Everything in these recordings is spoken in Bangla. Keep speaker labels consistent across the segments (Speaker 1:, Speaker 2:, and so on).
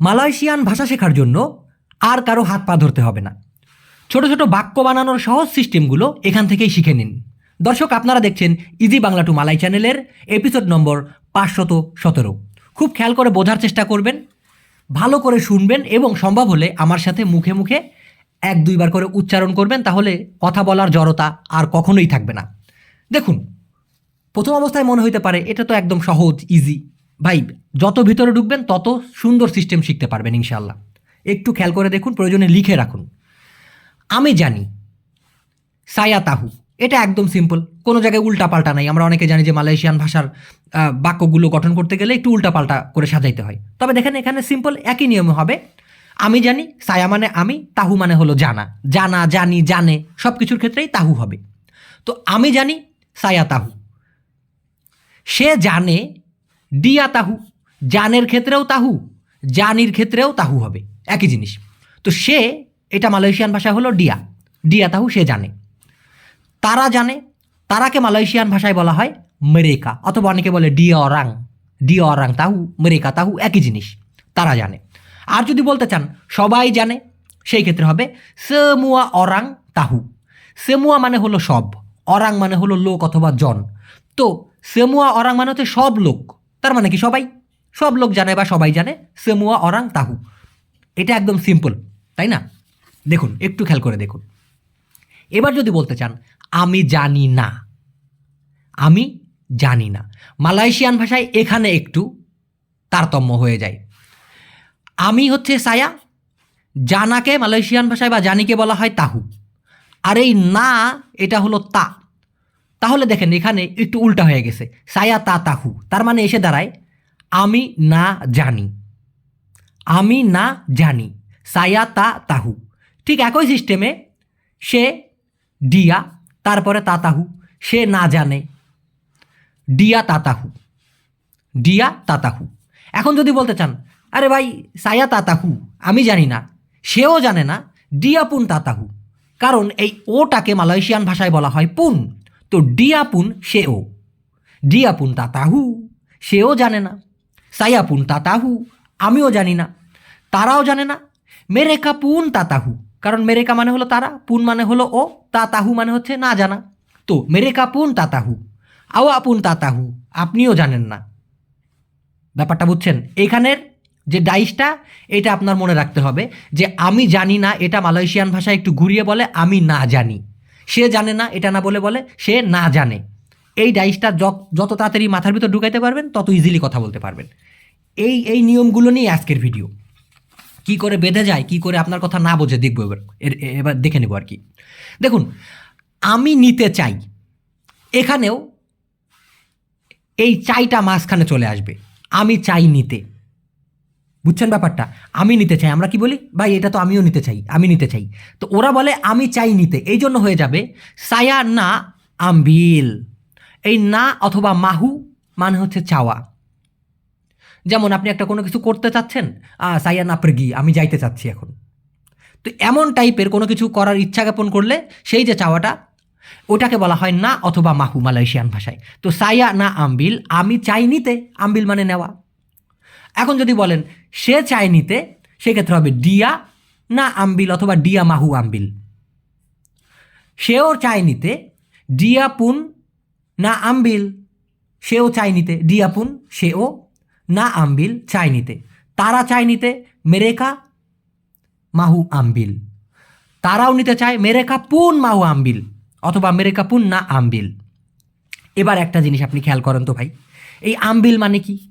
Speaker 1: মালয়েশিয়ান ভাষা শেখার জন্য আর কারও হাত পা ধরতে হবে না। ছোট ছোট বাক্য বানানোর সহজ সিস্টেমগুলো এখান থেকেই শিখে নিন। দর্শক, আপনারা দেখছেন ইজি বাংলা টু মালাই চ্যানেলের এপিসোড নম্বর পাঁচশত সতেরো। খুব খেয়াল করে বোঝার চেষ্টা করবেন, ভালো করে শুনবেন এবং সম্ভব হলে আমার সাথে মুখে মুখে এক দুইবার করে উচ্চারণ করবেন, তাহলে কথা বলার জড়তা আর কখনোই থাকবে না। দেখুন, প্রথম অবস্থায় মনে হইতে পারে এটা তো একদম সহজ ইজি ভাই, যত ভিতরে ঢুকবেন, তত সুন্দর সিস্টেম শিখতে পারবেন ইনশাল্লাহ একটু খেয়াল করে দেখুন, প্রয়োজনে লিখে রাখুন। আমি জানি, সায়া তাহু, এটা একদম সিম্পল কোনো জায়গায় উল্টাপাল্টা নাই। আমরা অনেকে জানি যে মালয়েশিয়ান ভাষার বাক্যগুলো গঠন করতে গেলে একটু উল্টাপাল্টা করে সাজাইতে হয়। তবে দেখেন, এখানে সিম্পল একই নিয়মে হবে। আমি জানি, সায়া মানে আমি, তাহু মানে হলো জানা। জানা, জানি, জানে সব কিছুর ক্ষেত্রেই তাহু হবে। তো আমি জানি, সায়া তাহু। সে জানে ডিয়া তাহু। জানের ক্ষেত্রেও তাহু, জানির ক্ষেত্রেও তাহু হবে। একই জিনিস। তো সে, এটা মালয়েশিয়ান ভাষা হলো ডিয়া ডিয়া তাহু, সে জানে। তারা জানে, তারাকে মালয়েশিয়ান ভাষায় বলা হয় মেরেকা, অথবা অনেকে বলে ডিয়া অরাং ডিয়া অরাং তাহু, মেরেকা তাহু, একই জিনিস। তারা জানে। আর যদি বলতে চান, সবাই জানে, সেই ক্ষেত্রে হবে সেমুয়া অরাং তাহু। সেমুয়া মানে হলো সব। অরাং মানে হলো লোক অথবা জন। তো সেমুয়া অরাং মানে হচ্ছে সব লোক। তার মানে কি সবাই? সব লোক জানে বা সবাই জানে, সেমুয়া, অরাং, তাহু। এটা একদম সিম্পল তাই না? দেখুন, একটু খেয়াল করে দেখুন। এবার যদি বলতে চান, আমি জানি না। আমি জানি না। মালয়েশিয়ান ভাষায় এখানে একটু তারতম্য হয়ে যায়। আমি হচ্ছে সায়া, জানাকে মালয়েশিয়ান ভাষায় বা জানিকে বলা হয় তাহু। আর এই না, এটা হলো তা। তাহলে দেখেন এখানে একটু উল্টা হয়ে গেছে। সায়া তা তাহু। তার মানে এসে দাঁড়ায়, আমি না জানি। আমি না জানি। সায়া তা তাহু। ঠিক একই সিস্টেমে সে ডিয়া তারপরে তাতাহু সে না জানে ডিয়া তাতাহু ডিয়া তাতাহু এখন যদি বলতে চান, আরে ভাই, সায়া তাতাহু আমি জানি না। সেও জানে না ডিয়া পুন তাতাহু কারণ এই ওটাকে মালয়েশিয়ান ভাষায় বলা হয় পুন। তো ডিয়া পুন সেও। ডিয়া পুন তাতাহু, সেও জানে না। সায়া পুন তাতাহু, আমিও জানি না। তারাও জানে না। মেরেকা পুন তাতাহু, কারণ মেরেকা মানে হলো তারা, পুন মানে হলো ও, তাতাহু মানে হচ্ছে না জানা। তো মেরেকা পুন তাতাহু, আও আপুন তাতাহু, আপনিও জানেন না। ব্যাপারটা বুঝছেন? এখানের যে ডাইসটা, এটা আপনার মনে রাখতে হবে যে আমি জানি না, এটা মালয়েশিয়ান ভাষায় একটু ঘুরিয়ে বলে, আমি না জানি। সে জানে না, এটা না বলে বলে, সে না জানে। এই ডাইসটা যত তাড়াতাড়ি মাথার ভিতর ঢুকাইতে পারবেন, তত ইজিলি কথা বলতে পারবেন। এই এই নিয়মগুলো নিয়ে আজকের ভিডিও কি করে বেঁধে যায়, কি করে আপনার কথা না বোঝে দেখব এবার এবার দেখে নেব আর কি। দেখুন, আমি নিতে চাই, এখানেও এই চাইটা মাঝখানে চলে আসবে। আমি চাই নিতে। বুঝছেন ব্যাপারটা? আমি নিতে চাই। আমরা কি বলি? ভাই, এটা তো আমিও নিতে চাই। আমি নিতে চাই। তো ওরা বলে, আমি চাই নিতে। এই জন্য হয়ে যাবে সায়া না আম্বিল। এই না অথবা মাহু মানে হচ্ছে চাওয়া। যেমন আপনি একটা কোনো কিছু করতে চাচ্ছেন আ সাইয়া না প্রগি, আমি যাইতে চাচ্ছি এখন। তো এমন টাইপের কোনো কিছু করার ইচ্ছা জ্ঞাপন করলে সেই যে চাওয়াটা, ওটাকে বলা হয় না অথবা মাহু মালয়েশিয়ান ভাষায়। তো সাইয়া না আম্বিল, আমি চাই নিতে। আম্বিল মানে নেওয়া। এখন যদি বলেন, সে চায় নিতে, সেক্ষেত্রে হবে ডিয়া না আম্বিল অথবা ডিয়া মাহু আম্বিল। সেও চায় নিতে, ডিয়া পুন না আম্বিল, সেও চায় নিতে, ডিয়া পুন, সেও না আম্বিল চায় নিতে। তারা চায় নিতে, মেরেকা মাহু আম্বিল। তারাও নিতে চায়, মেরেকা পুন মাহু আম্বিল, অথবা মেরেকা পুন না আম্বিল। এবার একটা জিনিস আপনি খেয়াল করেন তো ভাই, এই আম্বিল মানে কি?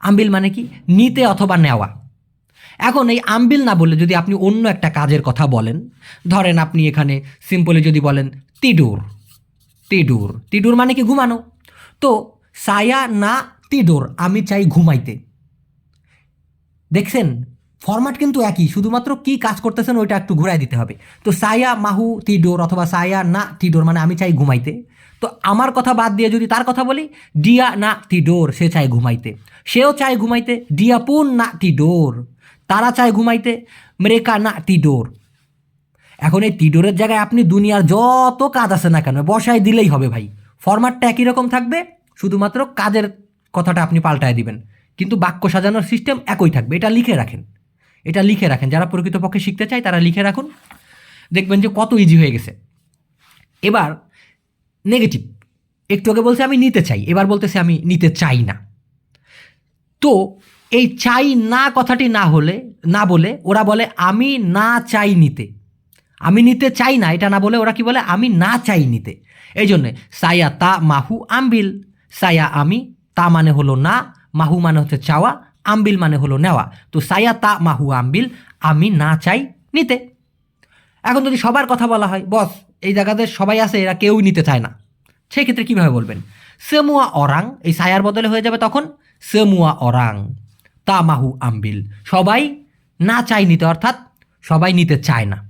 Speaker 1: আম্বিল মানে কি? নিতে অথবা নেওয়া। এখন এই আম্বিল না বললে যদি আপনি অন্য একটা কাজের কথা বলেন, ধরেন আপনি এখানে সিম্পলি যদি বলেন, তিডুর তিডুর তিডুর মানে কি ঘুমানো? তো সায়া না তিডোর, আমি চাই ঘুমাইতে। দেখছেন? ফরম্যাট কিন্তু একই, শুধুমাত্র কি কাজ করতেছেন ওইটা একটু ঘুরাই দিতে হবে। তো সায়া মাহু তিডোর অথবা সায়া না তিডোর মানে আমি চাই ঘুমাইতে। তো আমার কথা বাদ দিয়ে যদি তার কথা বলি, ডিয়া না তি ডোর, সে চায় ঘুমাইতে। সেও চায় ঘুমাইতে, ডিয়া পুন না তি ডোর, তারা চায় ঘুমাইতে, মেরেকা না তি ডোর। এখন এই তিডোরের জায়গায় আপনি দুনিয়ার যত কাজ আছে না কেন, বসায় দিলেই হবে ভাই। ফরম্যাটটা একই রকম থাকবে, শুধুমাত্র কাজের কথাটা আপনি পাল্টায় দিবেন। কিন্তু বাক্য সাজানোর সিস্টেম একই থাকবে, এটা লিখে রাখেন। এটা লিখে রাখেন। যারা প্রকৃতপক্ষে শিখতে চায়, তারা লিখে রাখুন। দেখবেন যে কত ইজি হয়ে গেছে। এবার নেগেটিভ একটু আগে বলছে আমি নিতে চাই, এবার বলতেছে আমি নিতে চাই না। তো এই চাই না কথাটি না হলে, না বলে ওরা বলে, আমি না চাই নিতে। আমি নিতে চাই না, এটা না বলে ওরা কি বলে, আমি না চাই নিতে। এই জন্যে সায়া তা মাহু আম্বিল। সায়া আমি, তা মানে হলো না। মাহু মানে হচ্ছে চাওয়া। আম্বিল মানে হলো নেওয়া। তো সায়া তা মাহু আম্বিল। আমি না চাই নিতে। এখন যদি সবার কথা বলা হয়, বস, এই জায়গাতে সবাই আছে, এরা কেউই নিতে চায় না। সেই ক্ষেত্রে কীভাবে বলবেন? সেমুয়া অরাং। এই সায়ার বদলে হয়ে যাবে তখন, সেমুয়া অরাং তা মাহু আম্বিল। সবাই না চাই নিতে, অর্থাৎ সবাই নিতে চায় না।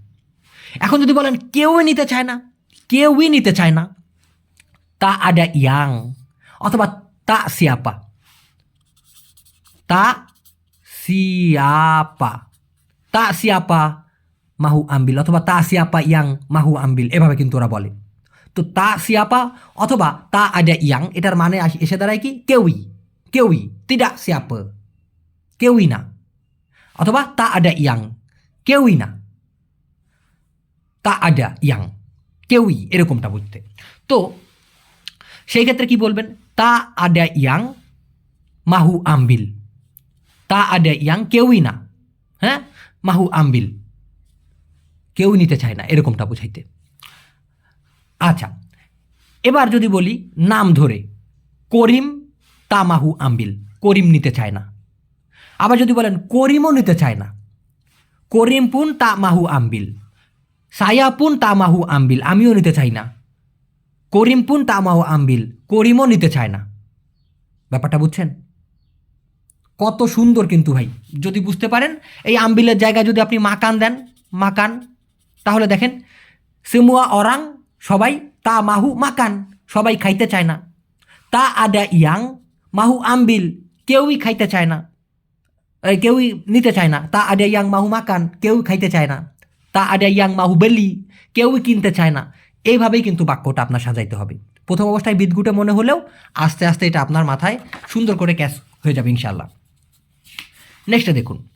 Speaker 1: এখন যদি বলেন কেউই নিতে চায় না? কেউই নিতে চায় না। তা আডা ইয়াং। অথবা, তা সিয়াপা। তা সিয়াপা। তা সিয়াপা। মাহু আম্বিল অথবা তা সিয়াপা ইয়াং মাহু আম্বিল এভাবে কিন্তু ওরা বলে তো তা সিয়াপা অথবা তা আডা ইয়াং এটার মানে এসে দাঁড়ায় কি কেউই কেউই তিডা সিয়াপ কেউই না অথবা তা আডা ইয়াং কেউই না তা আডা ইয়াং কেউই এরকমটা বুঝতে তো সেই ক্ষেত্রে কি বলবেন তা আডা ইয়াং মাহু আম্বিল তা আডা ইয়াং কেউই না হ্যাঁ মাহু আম্বিল কেউ নিতে চায় না, এরকমটা বুঝাইতে। আচ্ছা এবার যদি বলি নাম ধরে, করিম তামাহু আম্বিল, করিম নিতে চায় না। আবার যদি বলেন করিমও নিতে চায় না করিম পুন তা মাহু আম্বিল সায়া পুন তা মাহু আম্বিল, আমিও নিতে চাই না। করিম পুন তা মাহু আম্বিল, করিমও নিতে চায় না। ব্যাপারটা বুঝছেন? কত সুন্দর কিন্তু ভাই, যদি বুঝতে পারেন, এই আম্বিলের জায়গায় যদি আপনি মাকান দেন, মাকান তাহলে দেখেন সিমুয়া অরাং সবাই তা মাহু মাকান সবাই খাইতে চায় না। তা আডা ইয়াং মাহু আম্বিল কেউই খাইতে চায় না। কেউই নিতে চায় না। তা আডা ইয়াং মাহু মাকান কেউই খাইতে চায় না। তা আডা ইয়াং মাহু বেলি কেউই কিনতে চায় না। এইভাবেই কিন্তু বাক্যটা আপনার সাজাইতে হবে। প্রথম অবস্থায় বিদগুটে মনে হলেও আস্তে আস্তে এটা আপনার মাথায় সুন্দর করে ক্যাশ হয়ে যাবে ইনশাল্লাহ নেক্সটে দেখুন।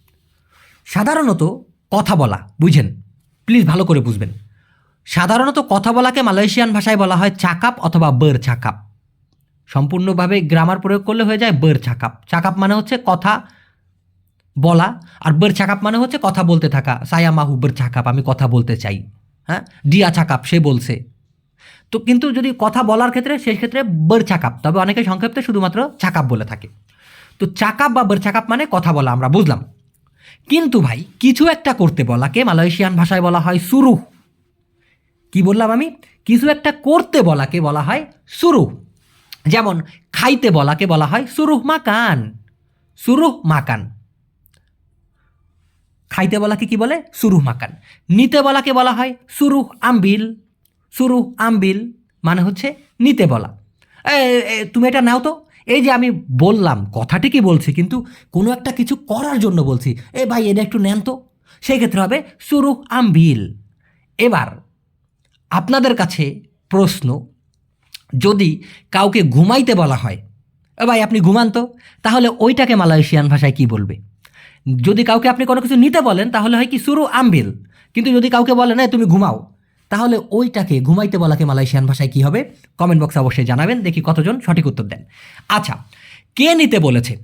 Speaker 1: সাধারণত কথা বলা, বুঝেন? প্লিজ ভালো করে বুঝবেন। সাধারণত কথা বলাকে মালয়েশিয়ান ভাষায় বলা হয় চাকাপ অথবা বার চাকাপ। সম্পূর্ণভাবে গ্রামার প্রয়োগ করলে হয়ে যায় বার চাকাপ। চাকাপ মানে হচ্ছে কথা বলা আর বার চাকাপ মানে হচ্ছে কথা বলতে থাকা। সায়া মাহু বার চাকাপ, আমি কথা বলতে চাই। হ্যাঁ? ডিয়া চাকাপ, সে বলছে। তো কিন্তু যদি কথা বলার ক্ষেত্রে, সেই ক্ষেত্রে বার চাকাপ, তবে অনেকে সংক্ষেপে শুধুমাত্র চাকাপ বলে থাকে। তো চাকাপ বা বার চাকাপ মানে কথা বলা, আমরা বুঝলাম। কিন্তু ভাই, কিছু একটা করতে বলাকে মালয়েশিয়ান ভাষায় বলা হয় সুরু কি বললাম আমি? কিছু একটা করতে বলাকে বলা হয় সুরু যেমন, খাইতে বলাকে বলা হয় সুরুহ মাকান। সুরুহ মাকান। খাইতে বলাকে কি বলে? সুরুহ মাকান। নিতে বলাকে বলা হয় সুরুহ আম্বিল। সুরুহ আম্বিল মানে হচ্ছে নিতে বলা। তুমি এটা নাও তো। এই যে আমি বললাম কথাটি কি বলছি কিন্তু কোনো একটা কিছু করার জন্য বলছি। এ ভাই এটা একটু নেন তো। সেই ক্ষেত্রে হবে সুরুহ আম্বিল। এবার আপনাদের কাছে প্রশ্ন যদি কাউকে ঘুমাইতে বলা হয় এ ভাই আপনি ঘুমান তো? তাহলে ওইটাকে মালয়েশিয়ান ভাষায় কি বলবে? যদি কাউকে আপনি কোনো কিছু নিতে বলেন তাহলে হয় কি সুরু আম্বিল। কিন্তু যদি কাউকে বলেন "এই, তুমি ঘুমাও। তাহলে ওইটাকে ঘুমাইতে বলাকে মালয়েশিয়ান ভাষায় কি হবে? কমেন্ট বক্সে অবশ্যই জানাবেন, দেখি কতজন সঠিক উত্তর দেন। আচ্ছা কে নিতে বলেছে?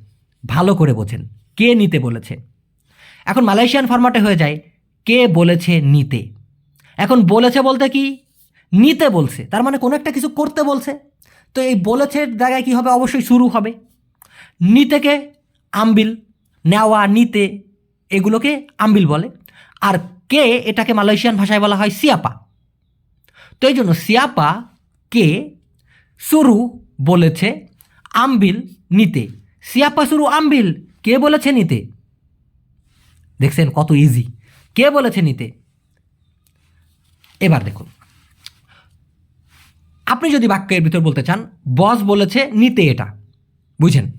Speaker 1: ভালো করে বোঝেন, কে নিতে বলেছে? এখন মালয়েশিয়ান ফরম্যাটে হয়ে যায়, কে বলেছে নিতে? এখন বলেছে বলতে কি? নিতে বলছে, তার মানে কোনো একটা কিছু করতে বলছে। তো এই বলেছে জায়গায় কি হবে? অবশ্যই শুরু হবে। নিতেকে আম্বিল, নেওয়া, নিতে, এগুলোকে আম্বিল বলে। আর কে এটাকে মালয়েশিয়ান ভাষায় বলা হয়? সিয়াপা। তো এই জন্য সিয়াপা কে শুরু বলেছে আম্বিল নিতে। সিয়াপা শুরু আম্বিল কে বলেছে নিতে? দেখছেন কত ইজি কে বলেছে নিতে? এবার দেখুন। আপনি যদি বাক্যের ভিতর বলতে চান, বস বলেছে নিতে এটা। বুঝেন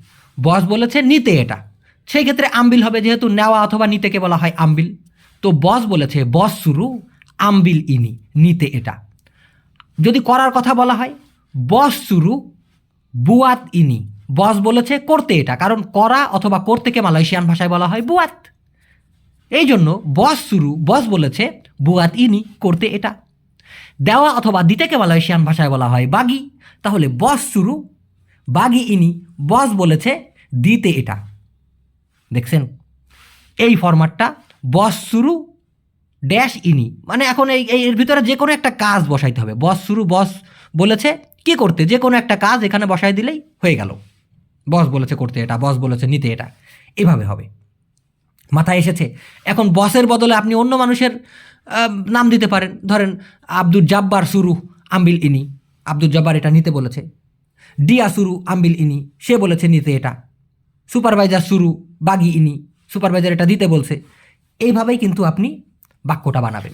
Speaker 1: বস বলেছে নিতে এটা। সেই ক্ষেত্রে আম্বিল হবে যেহেতু নেওয়া অথবা নিতেকে বলা হয় আম্বিল। তো বস বলেছে বস শুরু আম্বিল ইনি, নিতে এটা। যদি করার কথা বলা হয়, বস শুরু, বুয়াত ইনি। বস বলেছে, করতে এটা। কারণ করা অথবা করতেকে মালয়েশিয়ান ভাষায় বলা হয় বুয়াত। এই জন্য বস শুরু, বস বলেছে, বুয়াত ইনি, করতে এটা। দেওয়া অথবা দিতেকে মালয়েশিয়ান ভাষায় বলা হয়, বাগি। তাহলে বস শুরু, বাগি ইনি। বস বলেছে, দিতে এটা। দেখছেন? এই ফরম্যাটটা বস শুরু ড্যাশ ইনি মানে এখন এই এর ভিতরে যে কোনো একটা কাজ বসাইতে হবে। বস শুরু বস বলেছে, কি করতে? যে কোনো একটা কাজ এখানে বসাই দিলেই হয়ে গেল। বস বলেছে করতে এটা বস বলেছে নিতে এটা। এভাবে হবে। মাথায় এসেছে। এখন বসের বদলে আপনি অন্য মানুষের নাম দিতে পারেন। ধরেন আব্দুল জাব্বার সুরু আম্বিল ইনি। আব্দুল জব্বার এটা নিতে বলেছে। ডিয়া সুরু আম্বিল ইনি। সে বলেছে নিতে এটা। সুপারভাইজার শুরু, বাগি ইনি। সুপারভাইজার এটা দিতে বলছে। এইভাবেই কিন্তু আপনি বাক্যটা বানাবেন।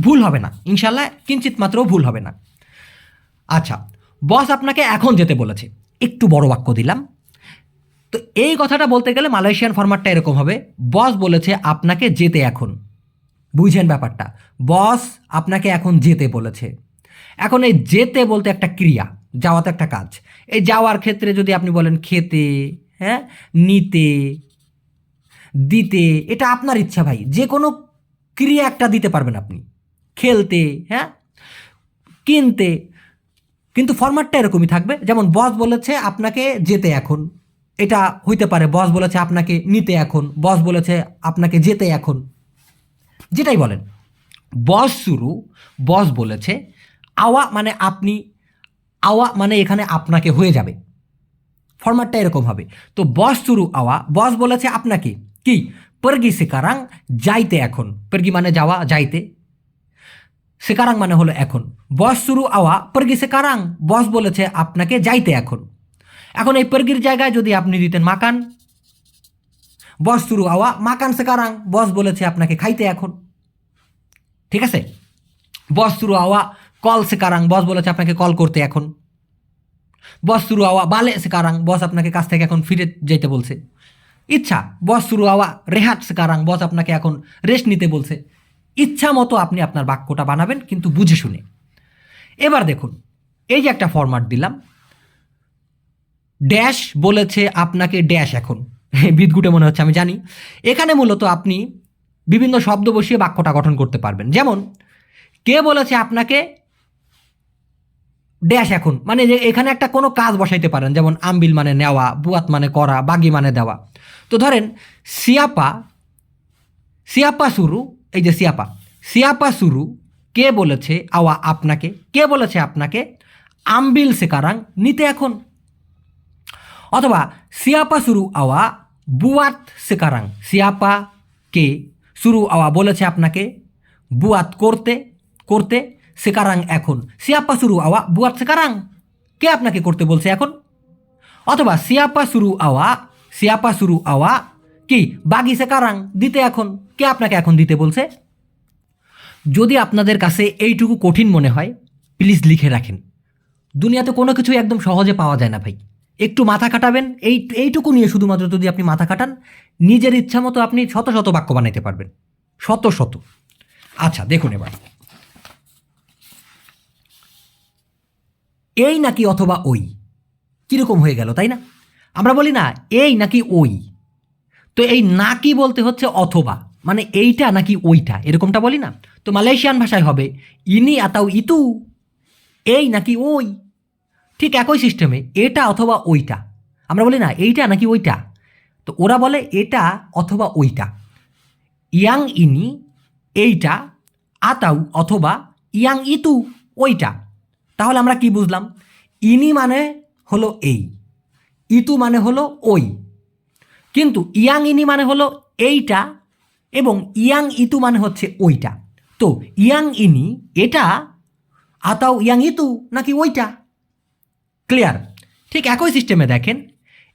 Speaker 1: ভুল হবে না। ইনশাল্লাহ কিঞ্চিত মাত্র ভুল হবে না। আচ্ছা বস আপনাকে এখন যেতে বলেছে। একটু বড় বাক্য দিলাম। তো এই কথাটা বলতে গেলে মালয়েশিয়ান ফরম্যাটটা এরকম হবে। বস বলেছে আপনাকে যেতে এখন। বুঝছেন ব্যাপারটা। বস আপনাকে এখন যেতে বলেছে। এখন এই যেতে বলতে একটা ক্রিয়া যাওয়া তো একটা কাজ। এই যাওয়ার ক্ষেত্রে যদি আপনি বলেন খেতে হ্যাঁ নিতে, দিতে, এটা আপনার ইচ্ছা ভাই। যে কোনো ক্রিয়া একটা দিতে পারবেন আপনি। খেলতে হ্যাঁ? কিনতে। কিন্তু ফরম্যাটটা এরকমই থাকবে। যেমন বস বলেছে আপনাকে যেতে এখন। এটা হইতে পারে বস বলেছে আপনাকে নিতে এখন। বস বলেছে আপনাকে যেতে এখন। যেটাই বলেন। বস শুরু বস বলেছে, আওয়া মানে আপনি, আওয়া মানে এখানে আপনাকে হয়ে যাবে। ফরম্যাটটা এরকম হবে। তো বস শুরু, আওয়া। বস বলেছে আপনাকে, কি? পর্গি সেকারাং যাইতে এখন পর্গি মানে যাওয়া যাইতে সেকারাং মানে হলো এখন বস শুরু আওয়া পর্গি সেকারাং বস বলেছে আপনাকে যাইতে এখন এখন এই পর্গির জায়গায় যদি আপনি দিতেন মাকান বস শুরু আওয়া মাকান সেকারাং বস বলেছে আপনাকে খাইতে এখন ঠিক আছে বস শুরু আওয়া কল সেকারাং বস বলেছে আপনাকে কল করতে এখন বস শুরু আওয়া বালে সেকারাং বস আপনাকে কাছ থেকে এখন ফিরে যেতে বলছে ইচ্ছা বস শুরু হওয়া, রেহাত সেকারাং বস আপনাকে এখন রেস্ট নিতে বলছে। ইচ্ছা মতো আপনি আপনার বাক্যটা বানাবেন, কিন্তু বুঝে শুনে। এবার দেখুন, এই যে একটা ফরম্যাট দিলাম। ড্যাশ বলেছে আপনাকে ড্যাশ এখন। বিদগুটে মনে হচ্ছে, আমি জানি। এখানে মূলত আপনি বিভিন্ন শব্দ বসিয়ে বাক্যটা গঠন করতে পারবেন। যেমন, কে বলেছে আপনাকে ড্যাশ এখন? মানে এখানে একটা কোনো কাজ বসাইতে পারেন। যেমন, আম্বিল মানে নেওয়া, বুয়াত মানে করা, বাগি মানে দেওয়া। তো ধরেন সিয়াপা সিয়াপা শুরু এই যে সিয়াপা সিয়াপা শুরু কে বলেছে আওয়া আপনাকে, কে বলেছে আপনাকে? আম্বিল সেকারাং, নিতে এখন। অথবা সিয়াপা শুরু আওয়া বুয়াত সেকারাং, সিয়াপা কে শুরু আওয়া বলেছে আপনাকে? বুয়াত করতে করতে সেকারাং এখন। সিয়াপা শুরু আওয়া বুয়াত সেকারাং, কে আপনাকে করতে বলছে এখন? অথবা সিয়াপা শুরু আওয়া সিয়াপা শুরু আওয়া কি বাগি সেকারাং দিতে এখন। কে আপনাকে এখন দিতে বলছে যদি আপনাদের কাছে এইটুকু কঠিন মনে হয় প্লিজ লিখে রাখেন দুনিয়াতে কোনো কিছু একদম সহজে পাওয়া যায় না ভাই একটু মাথা কাটাবেন এই এইটুকু নিয়ে শুধুমাত্র যদি আপনি মাথা কাটান নিজের ইচ্ছা মতো আপনি শত শত বাক্য বানাইতে পারবেন শত শত আচ্ছা দেখুন এবার এই নাকি অথবা ওই কীরকম হয়ে গেল তাই না আমরা বলি না, এই নাকি ওই? তো এই নাকি বলতে হচ্ছে অথবা মানে এইটা নাকি ওইটা, এরকমটা বলি না। তো মালয়েশিয়ান ভাষায় হবে, ইনি আতাও ইতু, এই নাকি ওই? ঠিক একই সিস্টেমে এটা অথবা ওইটা। আমরা বলি না, এইটা নাকি ওইটা? তো ওরা বলে, এটা অথবা ওইটা। ইয়াং ইনি, এইটা, আতাউ অথবা ইয়াং ইতু, ওইটা। তাহলে আমরা কি বুঝলাম? ইনি মানে হলো এই। ইতু মানে হলো ওই। কিন্তু ইয়াং ইনি মানে হলো এইটা এবং ইয়াং ইতু মানে হচ্ছে ওইটা। তো ইয়াং ইনি, এটা, আতাও ইয়াং ইতু নাকি ওইটা? ক্লিয়ার ঠিক একই সিস্টেমে দেখেন।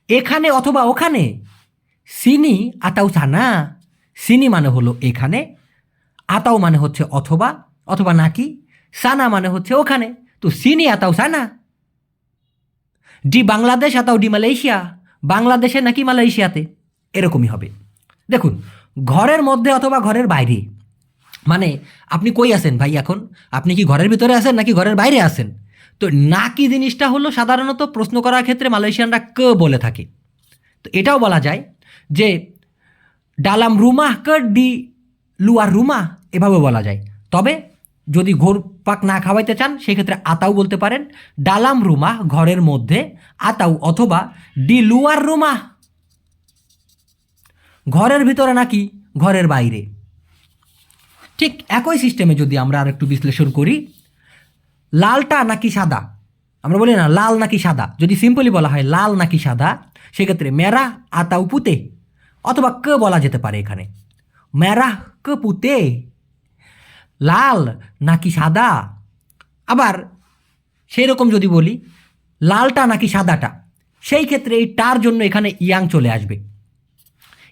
Speaker 1: এখানে অথবা ওখানে সিনি আতাও সানা। সিনি মানে হলো এখানে, আতাও মানে হচ্ছে অথবা অথবা নাকি, সানা মানে হচ্ছে ওখানে। তো সিনি আতাও সানা। ডি বাংলাদেশ আতাও ডি মালয়েশিয়া বাংলাদেশে নাকি মালয়েশিয়াতে এরকমই হবে। দেখুন, ঘরের মধ্যে অথবা ঘরের বাইরে মানে আপনি কই আছেন ভাই এখন? আপনি কি ঘরের ভিতরে আছেন নাকি ঘরের বাইরে আছেন? তো নাকি জিনিসটা হলো সাধারণত প্রশ্ন করার ক্ষেত্রে মালয়েশিয়ানরা ক বলে থাকে। তো এটাও বলা যায় যে, ডালাম রুমা ক ডি লুয়ার রুমা এভাবে বলা যায়। তবে যদি ঘোর পাক না খাওয়াইতে চান, সেক্ষেত্রে আতাও বলতে পারেন। ডালাম রুমা ঘরের মধ্যে আতাও অথবা ডি লুয়ার রুমা। ঘরের ভিতরে নাকি ঘরের বাইরে। ঠিক একই সিস্টেমে যদি আমরা আর একটু বিশ্লেষণ করি, লালটা নাকি সাদা? আমরা বলি না, লাল নাকি সাদা। যদি সিম্পলি বলা হয় লাল নাকি সাদা, সেক্ষেত্রে মেরা আতাউ পুতে, অথবা ক বলা যেতে পারে এখানে। মেরা ক পুতে। লাল নাকি সাদা? আবার সেই রকম যদি বলি, লালটা নাকি সাদাটা? সেই ক্ষেত্রে এই টার জন্য এখানে ইয়াং চলে আসবে।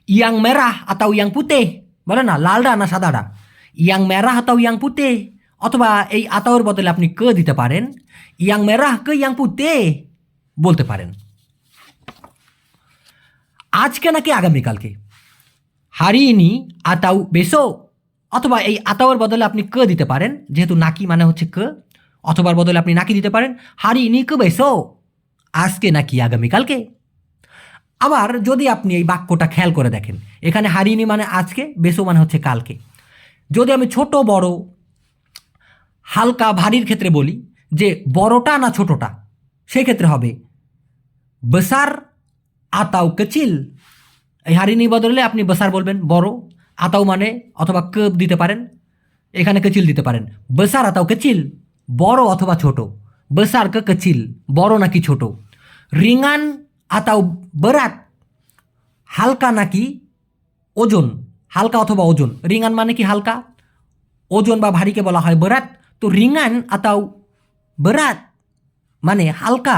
Speaker 1: ইয়াং মেরা আতাও ইয়াং পুতে, বলে না লালটা না সাদাটা ইয়াং মেরা আতাও ইয়াং পুতে, অথবা এই আতাওর বদলে আপনি ক দিতে পারেন? ইয়াং মেরা কে ইয়াং পুতে বলতে পারেন। আজকে নাকি আগামীকালকে? হারিয়ে হারিনি আতাউ বেসো অথবা এই আতাওর বদলে আপনি ক দিতে পারেন, যেহেতু নাকি মানে হচ্ছে ক, অথবার বদলে আপনি নাকি দিতে পারেন হারিনি ক বেসো আজকে নাকি আগামীকালকে আবার যদি আপনি এই বাক্যটা খেয়াল করে দেখেন, এখানে হারিনি মানে আজকে, বেসো মানে হচ্ছে কালকে। যদি আমি ছোট বড়, হালকা ভারীর ক্ষেত্রে বলি, যে বড়টা না ছোটটা সেই ক্ষেত্রে হবে, বেসার আতাও কচিল। এই হারিনি বদলে আপনি বেসার বলবেন বড় আতাও মানে অথবা কেপ দিতে পারেন, এখানে কচিল দিতে পারেন। বেসার আতাও কচিল, বড় অথবা ছোট। বেসার কে কচিল, বড় নাকি ছোট। রিঙান আতাও বেরাত, হালকা নাকি ওজন। হালকা অথবা ওজন। রিঙান মানে কি হালকা? ওজন বা ভারীকে বলা হয় বেরাত। তো রিঙান আতাও বেরাত মানে হালকা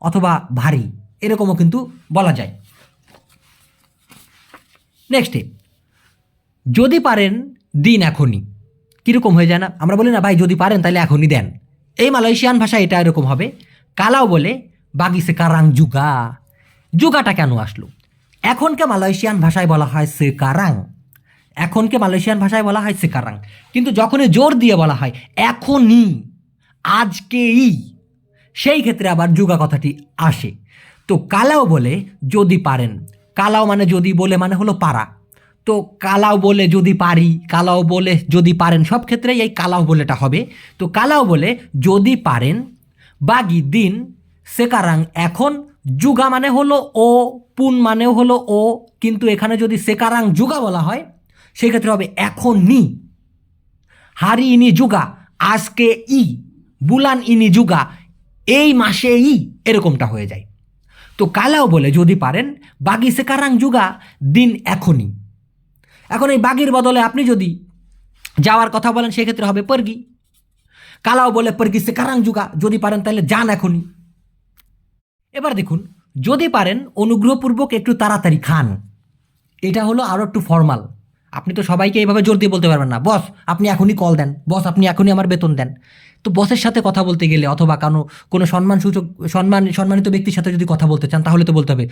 Speaker 1: অথবা ভারী। এরকমও কিন্তু বলা যায়। নেক্সটে। যদি পারেন, দিন এখনই। কীরকম হয়ে যায় না? আমরা বলি, না ভাই, যদি পারেন, তাহলে এখনই দেন। এই মালয়েশিয়ান ভাষা এটা এরকম হবে। কালাও বলে বাগিসে কারাং জুগা। জুগাটা কেন আসলো? এখনকে মালয়েশিয়ান ভাষায় বলা হয় সে কারাং। এখনকে মালয়েশিয়ান ভাষায় বলা হয় সেকারাং কিন্তু যখনই জোর দিয়ে বলা হয়, এখনই, আজকেই, সেই ক্ষেত্রে আবার যুগা কথাটি আসে। তো কালাও বলে, যদি পারেন। কালাও মানে যদি বলে মানে হলো পারা। তো কালাও বলে যদি পারি, কালাও বলে যদি পারেন, সব ক্ষেত্রেই এই কালাও বলেটা হবে। তো কালাও বলে যদি পারেন, বাগি দিন, সেকারাং এখন, যুগা মানে হলো ও, পুন মানেও হলো ও, কিন্তু এখানে যদি সেকারাং যুগা বলা হয়, সেক্ষেত্রে হবে এখন নি। হারি ইনি যুগা, আজকে ই, বুলান ইনি যুগা, এই মাসে ই, এরকমটা হয়ে যায়। তো কালাও বলে যদি পারেন, বাগি সেকারাং যুগা, দিন এখনই। এখন এই বাগির বদলে আপনি যদি যাওয়ার কথা বলেন, সেক্ষেত্রে হবে পর্গি। কালাও বলে পর্গি সেকারাং যুগা। যদি পারেন তাহলে যান এখনই। এবার দেখুন, যদি পারেন, অনুগ্রহপূর্বক একটু তাড়াতাড়ি খান। এটা হলো আরও একটু ফর্মাল আপনি তো সবাইকে এইভাবে জোর দিয়ে বলতে পারবেন না। বস, আপনি এখনই কল দেন। বস, আপনি এখনই আমার বেতন দেন। তো বসের সাথে কথা বলতে গেলে অথবা কোনো কোনো সম্মান সূচক সম্মান, সম্মানিত ব্যক্তির সাথে যদি কথা বলতে চান, তাহলে তো বলতে হবে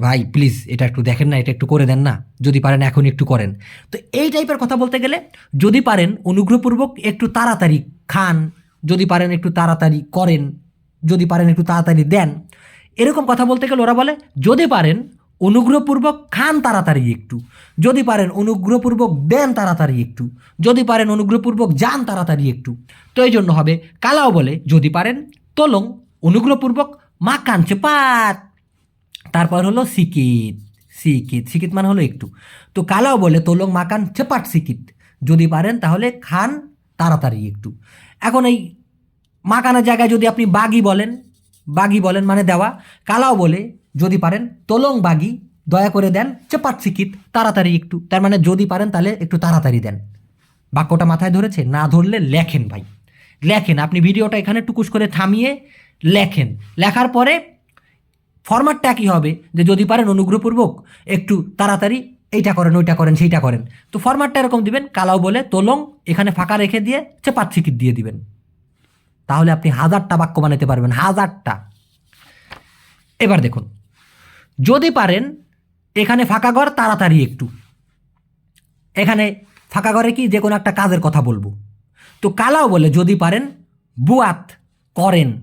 Speaker 1: ভাই প্লিজ এটা একটু দেখেন না, এটা একটু করে দেন না। যদি পারেন এখন একটু করেন। তো এই টাইপের কথা বলতে গেলে, যদি পারেন, অনুগ্রহপূর্বক একটু তাড়াতাড়ি খান। যদি পারেন, একটু তাড়াতাড়ি করেন। যদি পারেন, একটু তাড়াতাড়ি দেন। এরকম কথা বলতে গেলে ওরা বলে, যদি পারেন অনুগ্রহপূর্বক খান তাড়াতাড়ি একটু। যদি পারেন অনুগ্রহপূর্বক দেন তাড়াতাড়ি একটু। যদি পারেন অনুগ্রহপূর্বক যান তাড়াতাড়ি একটু। তো এই জন্য হবে, কালাও বলে, যদি পারেন তোলং, অনুগ্রহপূর্বক মা মাকান চেপাত তারপর হলো সিকিত সিকিত সিকিত মানে হলো একটু। তো কালাও বলে, তোলং মাকান চেপাট সিকিত। যদি পারেন তাহলে খান তাড়াতাড়ি একটু। এখন এই মাকানের জায়গায় যদি আপনি বাগি বলেন বাগি বলেন মানে দেওয়া। কালাও বলে যদি পারেন, তোলং বাগি, দয়া করে দেন, চেপাট সিকিত তাড়াতাড়ি একটু। তার মানে যদি পারেন, তাহলে একটু তাড়াতাড়ি দেন। বাক্যটা মাথায় ধরেছে, না ধরলে লেখেন ভাই। লেখেন, আপনি ভিডিওটা এখানে টুকুস করে থামিয়ে লেখেন। লেখার পরে ফরম্যাটটা কী হবে? যে যদি পারেন, অনুগ্রহপূর্বক একটু তাড়াতাড়ি এইটা করেন, ওইটা করেন, সেইটা করেন। তো ফরম্যাটটা এরকম দিবেন, কালাও বলে তোলং, এখানে ফাঁকা রেখে দিয়ে চেপাট সিকিট দিয়ে দিবেন। তাহলে আপনি হাজারটা বাক্য বানাতে পারবেন, হাজারটা। এবার দেখুন যদি পারেন, এখানে ফাঁকা ঘর, তাড়াতাড়ি একটু। এখানে ফাঁকা ঘরে কি যে কোনো একটা কাজের কথা বলব। তো কালাও বলে, যদি পারেন, বুয়াত করেন।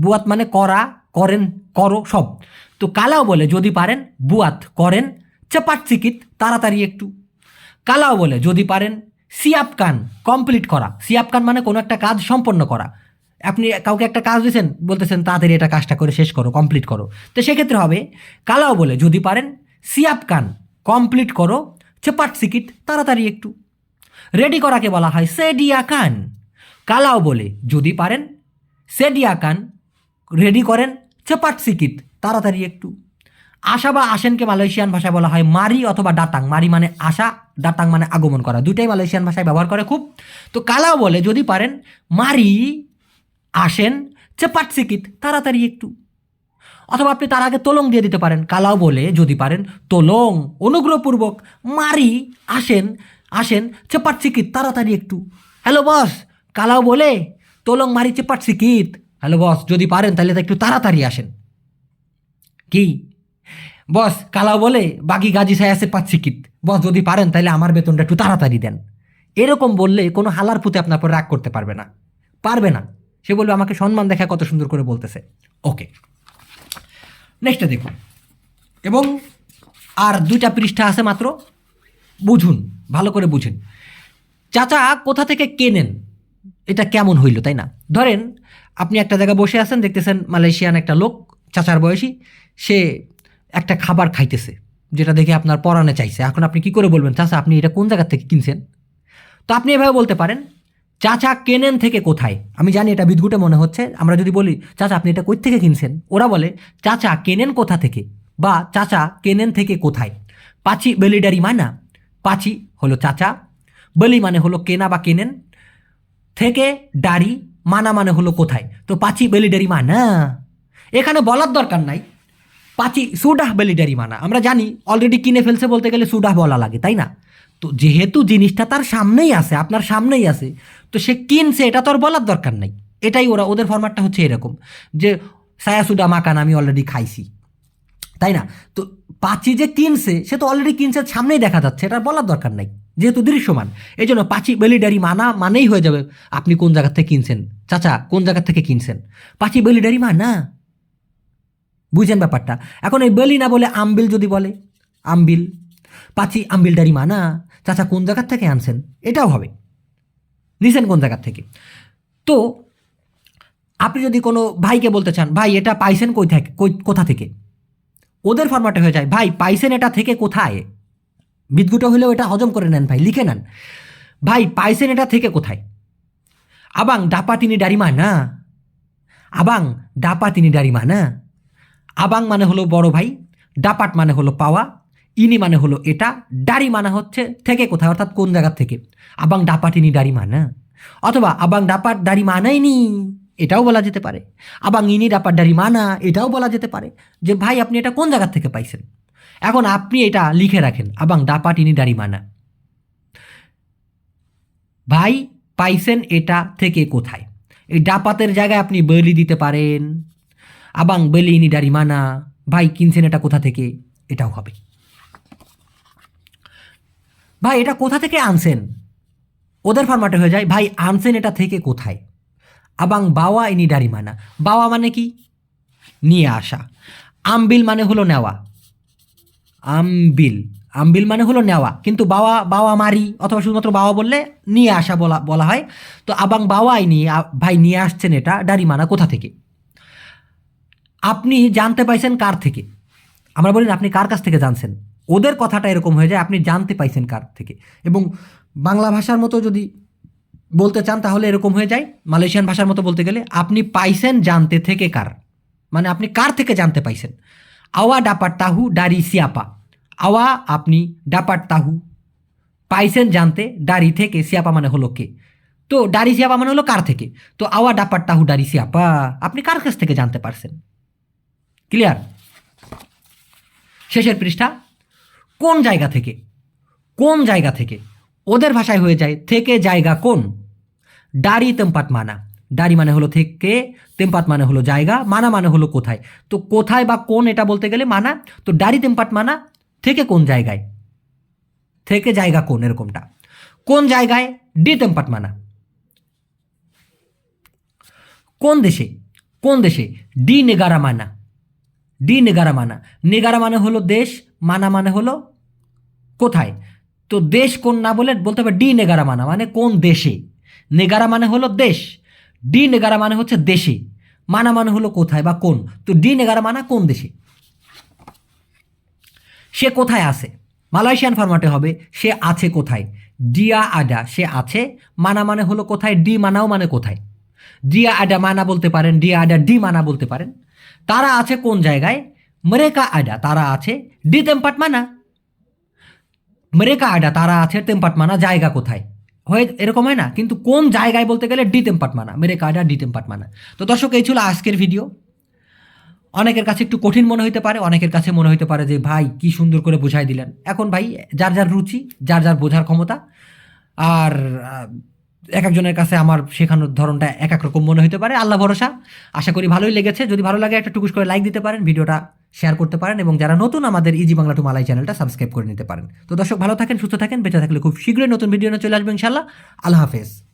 Speaker 1: বুয়াত মানে করা, করেন, করো, সব। তো কালাও বলে, যদি পারেন, বুয়াত করেন, চেপাট চিকিত তাড়াতাড়ি একটু। কালাও বলে, যদি পারেন, সিয়াপ কান, কমপ্লিট করা। সিয়াপ কান মানে কোনো একটা কাজ সম্পন্ন করা। আপনি কাউকে একটা কাজ দিয়েছেন, বলতেছেন, তাড়াতাড়ি এটা কাজটা করে শেষ করো কমপ্লিট করো। তো সেক্ষেত্রে হবে, কালাও বলে, যদি পারেন, সিয়াপ কান কমপ্লিট করো, চেপাট সিকিট, তাড়াতাড়ি একটু। রেডি করাকে বলা হয় সেডিয়া কান। কালাও বলে, যদি পারেন, সেডিয়া কান রেডি করেন, চেপাট সিকিট, তাড়াতাড়ি একটু। আশা বা আসেনকে মালয়েশিয়ান ভাষায় বলা হয় মারি অথবা ডাটাং মারি মানে আশা ডাটাং মানে আগমন করা। দুটাই মালয়েশিয়ান ভাষায় ব্যবহার করে খুব। তো কালাও বলে, যদি পারেন, মারি আসেন চেপাট সিকিত তাড়াতাড়ি একটু। অথবা আপনি তার আগে তোলং দিয়ে দিতে পারেন। কালাও বলে যদি পারেন, তোলং অনুগ্রহপূর্বক মারি, আসেন আসেন চেপাট সিকিত তাড়াতাড়ি একটু। হ্যালো বস, কালাও বলে, তোলং মারি চেপাট সিকিত হ্যালো বস, যদি পারেন তাহলে তো একটু তাড়াতাড়ি আসেন। কি? বস, কালাও বলে, বাকি গাজি সায়াসে পাচ্ছি কিত বস, যদি পারেন তাহলে আমার বেতনটা একটু তাড়াতাড়ি দেন। এরকম বললে কোনো হালার পুঁতে আপনার পর রাগ করতে পারবে না। পারবে না। সে বলবে, আমাকে সম্মান দেখা কত সুন্দর করে বলতেছে। ওকে। নেক্সটে দেখুন। এবং আর দুইটা পৃষ্ঠা আছে মাত্র। বুঝুন, ভালো করে বুঝুন। চাচা, কোথা থেকে কেনেন এটা কেমন হইল, তাই না? ধরেন, আপনি একটা জায়গায় বসে আছেন, দেখতেছেন মালয়েশিয়ান একটা লোক, চাচার বয়সী, সে একটা খাবার খাইতেছে, যেটা দেখে আপনার পরাণে চাইছে। এখন আপনি কি করে বলবেন, চাচা, আপনি এটা কোন জায়গা থেকে কিনছেন? তো আপনি এভাবে বলতে পারেন চাচা কেনেন থেকে কোথায়? আমি জানি এটা বিদঘুটে মনে হচ্ছে। আমরা যদি বলি, চাচা, আপনি এটা কই থেকে কিনছেন? ওরা বলে, চাচা কেনেন কোথা থেকে? বা, চাচা কেনেন থেকে কোথায়? পাচি বেলিডারি মানা। পাচি হলো চাচা, বলি মানে হলো কেনা বা কেনেন। থেকে ডারি মানা মানে হলো কোথায়? তো পাচি বেলিডারি মানা। এখানে বলার দরকার নাই। পাচি সুডাহ বেলিডারি মানা। আমরা জানি, অলরেডি কিনে ফেলছে বলতে গেলে সুডাহ বলা লাগে, তাই না? তো যেহেতু জিনিসটা তার সামনেই আছে, আপনার সামনেই আছে, তো সে কিনছে, এটা তো আর বলার দরকার নাই। এটাই ওরা, ওদের ফরম্যাটটা হচ্ছে এরকম, যে সায়াসুডা মাকান আমি অলরেডি খাইছি, তাই না? তো পাচি যে কিনছে, সে তো অলরেডি কিনছে, সামনেই দেখা যাচ্ছে, এটা বলার দরকার নাই, যেহেতু দৃশ্যমান। এই জন্য পাচি বেলিডারি মানা, মানেই হয়ে যাবে, আপনি কোন জায়গা থেকে কিনছেন? চাচা, কোন জায়গা থেকে কিনছেন? পাচি বেলিডারি মানা। বুঝেন ব্যাপারটা? এখন এই বেলি না বলে আমবিল যদি বলে, আমবিল, পাচি আমবিলডারি মানা। চাচা কোন জায়গার থেকে আনছেন? এটাও হবে। নিছেন কোন জায়গার থেকে? তো আপনি যদি কোনো ভাইকে বলতে চান, ভাই, এটা পাইছেন কই থেকে কোথা থেকে? ওদের ফরম্যাটে হয়ে যায়, ভাই, পাইছেন এটা থেকে কোথায়? বিদ্যুটা হলেও এটা হজম করে নেন ভাই, লিখে নেন। ভাই, পাইছেন এটা থেকে কোথায়? আবাং, ডাপা তিনি ডারিমা না? আবাং, ডাপা তিনি ডারিমা না? আবাং মানে হলো বড় ভাই, ডাপাট মানে হলো পাওয়া। ইনি মানে হলো এটা, ডারি মানে হচ্ছে থেকে কোথায়, অর্থাৎ কোন জায়গা থেকে? আবাং ডাপাটিনি ডারি মানা। অথবা আবাং ডাপাট ডারি মানাইনি এটাও বলা যেতে পারে। আবাং ইনি ডাপাট ডারি মানা, এটাও বলা যেতে পারে যে ভাই আপনি এটা কোন জায়গা থেকে পাইছেন? এখন আপনি এটা লিখে রাখেন, আবাং ডাপাট ইনি ডারি মানা। ভাই পাইছেন এটা থেকে কোথায়? এই ডাপাতের জায়গায় আপনি বলি দিতে পারেন। আবাং বেলি ইনি ডারি মানা, ভাই কিনছেন এটা কোথা থেকে? এটাও হবে। ভাই, এটা কোথা থেকে আনছেন? ওদের ফরম্যাটে হয়ে যায়, ভাই, আনছেন এটা থেকে কোথায়? আবাং বাওয়া ইনি ডারি মানা বাওয়া মানে কি? নিয়ে আসা। আমবিল মানে হলো নেওয়া। আমবিল। আমবিল মানে হলো নেওয়া। কিন্তু বাওয়া বাওয়া মারি, অথবা শুধুমাত্র বাওয়া বললে নিয়ে আসা বলা বলা হয়। তো আবাং বাওয়াই নিয়ে ভাই, নিয়ে আসছেন এটা ডারি মানা কোথা থেকে? আপনি জানতে পাইছেন কার থেকে? আমরা বলি আপনি কার কাছ থেকে জানছেন? ওদের কথাটা এরকম হয়ে যায়, আপনি জানতে পাইছেন কার থেকে। এবং বাংলা ভাষার মতো যদি বলতে চান, তাহলে এরকম হয়ে যায়। মালয়েশিয়ান ভাষার মতো বলতে গেলে, আপনি পাইছেন জানতে থেকে কার? মানে আপনি কার থেকে জানতে পাইছেন? আওয়া ডাপার তাহু ডারি সিয়াপা। আওয়া আপনি ডাপার তাহু পাইছেন জানতে ডারি থেকে, সিয়াপা মানে হলো কে? তো ডারি সিয়াপা মানে হলো কার থেকে? তো আওয়া ডাপার তাহু ডারি সিয়াপা, আপনি কার কাছ থেকে জানতে পারছেন? ক্লিয়ার? শেষের পৃষ্ঠা। কোন জায়গা থেকে? কোন জায়গা থেকে? ওদের ভাষায় হয়ে যায়, থেকে জায়গা কোন? ডারি তেম্পাত মানা। ডারি মানে হলো থেকে, তেম্পাত মানে হলো জায়গা, মানা মানে হলো কোথায়। তো কোথায় বা কোন এটা বলতে গেলে মানা। তো ডারি তেম্পাত মানা, থেকে কোন জায়গায়? থেকে জায়গা কোন? এরকমটা। কোন জায়গায়? ডি তেম্পাত মানা। কোন দেশে? কোন দেশে? ডি নেগারা মানা। ডি নেগারা মানা। নেগারা মানে হলো দেশ, মানা মানে হলো কোথায়? তো দেশ কোন না বলে বলতে হবে ডি নেগারা মানা মানে কোন দেশে? নেগারা মানে হলো দেশ। ডি নেগারা মানে হচ্ছে দেশে। মানা মানে হলো কোথায় বা কোন? তো ডি নেগারা মানা কোন দেশে? সে কোথায় আছে? মালয়েশিয়ান ফরম্যাটে হবে, সে আছে কোথায়? ডিয়া আডা, সে আছে। মানা মানে হলো কোথায়? ডি মানাও মানে কোথায়? ডিয়া আডা মানা বলতে পারেন, ডিয়া আডা ডি মানা বলতে পারেন। তারা আছে কোন জায়গায়? মরেকা আডা, তারা আছে। ডি তেম্পাট মানা। মরেকা আডা, তারা আছে টেম্পাট মানা জায়গা কোথায়? হয়ে, এরকম হয় না? কিন্তু কোন জায়গায় বলতে গেলে ডি টেম্পাট মানা মেরেকা আডা, ডি টেম্পাট মানা তো দর্শক, এই ছিল আজকের ভিডিও অনেকের কাছে একটু কঠিন মনে হতে পারে, অনেকের কাছে মনে হইতে পারে যে, ভাই, কি সুন্দর করে বোঝাই দিলেন। এখন ভাই, যার যার রুচি, যার যার বোঝার ক্ষমতা, আর এক একজনের কাছে আমার শেখানোর ধরনটা এক এক রকম মনে হতে পারে। আল্লাহ ভরসা। আশা করি ভালোই লেগেছে। যদি ভালো লাগে, একটা টুকুস করে লাইক দিতে পারেন, ভিডিওটা শেয়ার করতে পারেন এবং যারা নতুন আমাদের ইজি বাংলা টু মালাই চ্যানেলটা সাবস্ক্রাইব করে নিতে পারেন। তো দর্শক, ভালো থাকেন, সুস্থ থাকেন। বেঁচে থাকলে খুব শীঘ্রই নতুন ভিডিও নিয়ে চলে আসবেন ইনশাল্লাহ আল্লাহ হাফেজ।